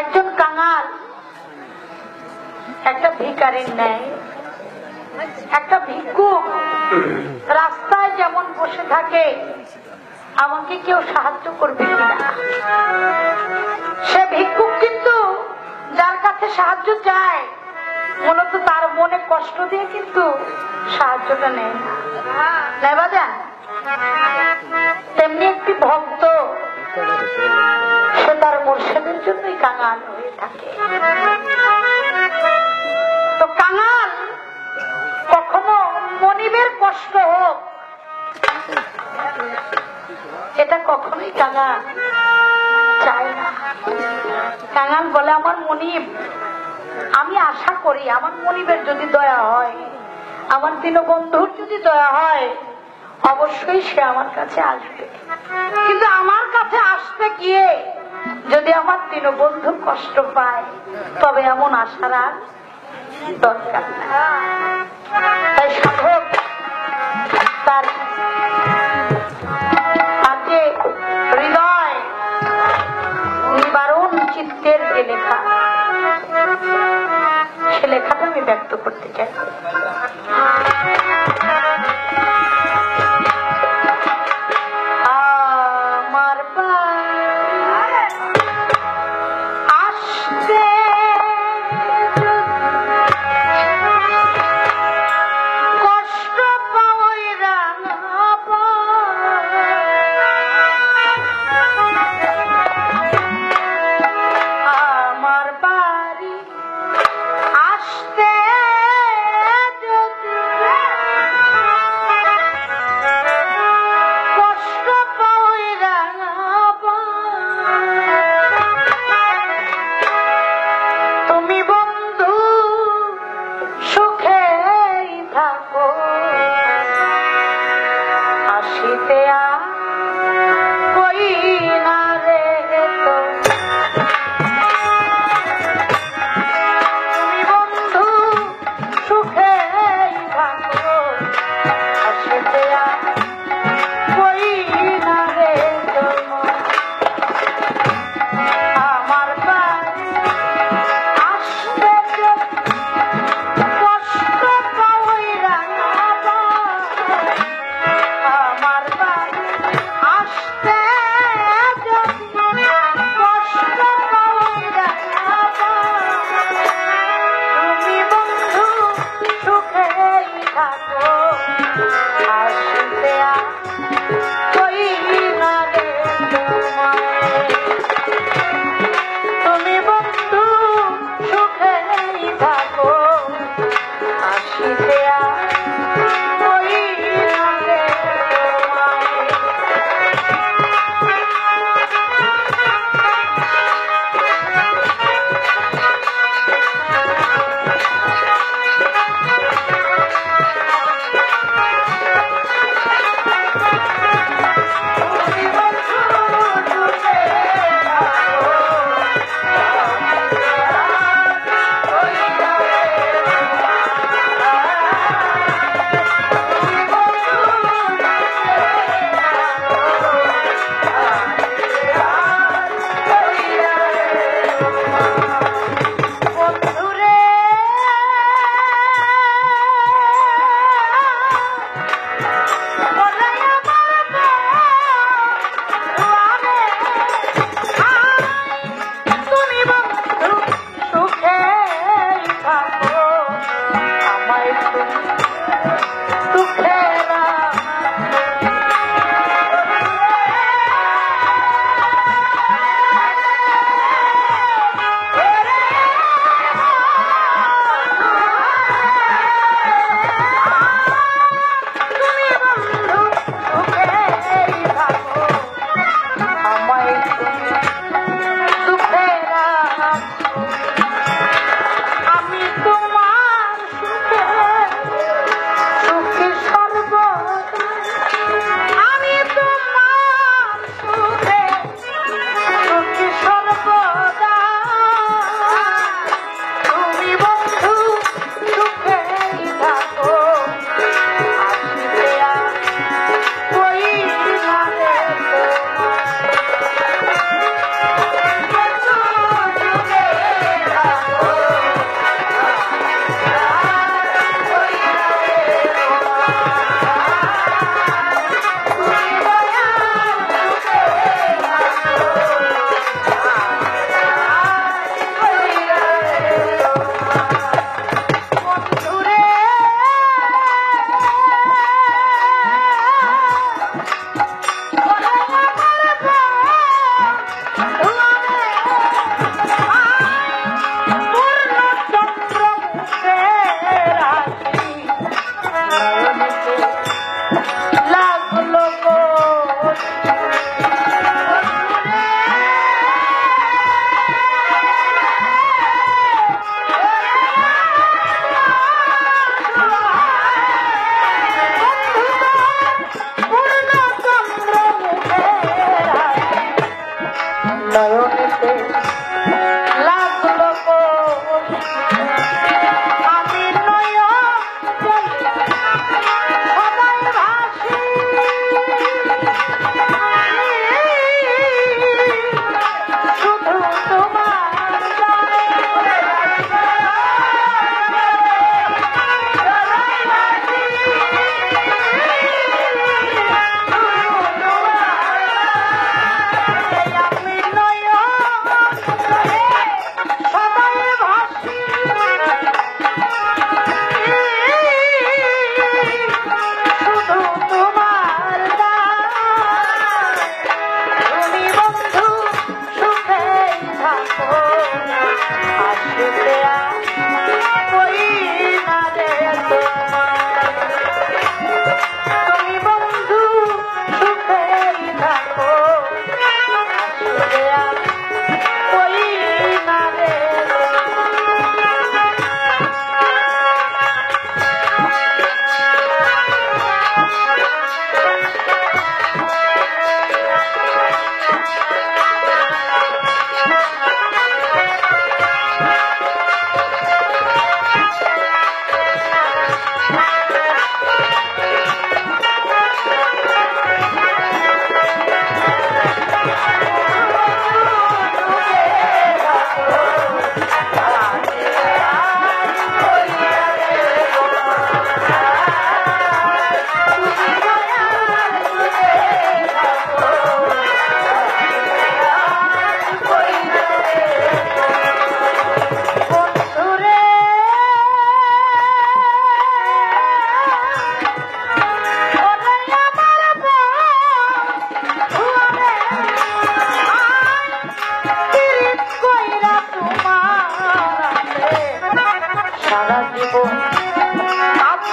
একজন কাঙাল, একটা ভিকারির ন্যায়, একটা ভিক্ষুক রাস্তায় যেমন বসে থাকে আমাকে কেউ সাহায্য করবে সে ভিক্ষুক কিন্তু যার কাছে সাহায্য চায়, মূলত তার মনে কষ্ট দিয়ে কিন্তু সাহায্যটা নেয় না। তেমনি একটি ভক্ত, সে তার মোর্শেদের জন্যই কাঙাল হয়ে থাকে। তো কাঙাল কখনো মনিবের কষ্ট হোক, এটা কখনোই কাঙাল চায় না। কাঙাল বলে, আমার মনিব, আমি আশা করি আমার মনিবের যদি দয়া হয়, আমার দীনবন্ধুর যদি দয়া হয় অবশ্যই সে আমার কাছে আসবে। কিন্তু আমার কাছে আসতে গিয়ে যদি আমার দীনবন্ধু কষ্ট পায়, তবে এমন আশার আর দরকার তাই সাধক, তার আজকে হৃদয় নিবারণ চিত্তের যে লেখা, সে লেখাটা আমি ব্যক্ত করতে চাই। 对呀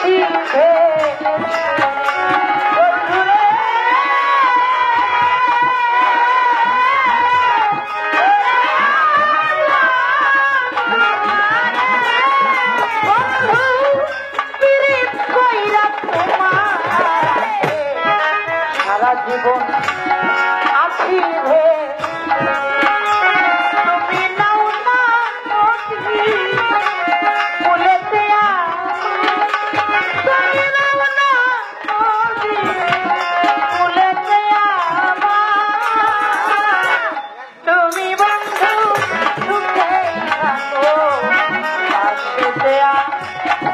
দিচ্ছে Yeah.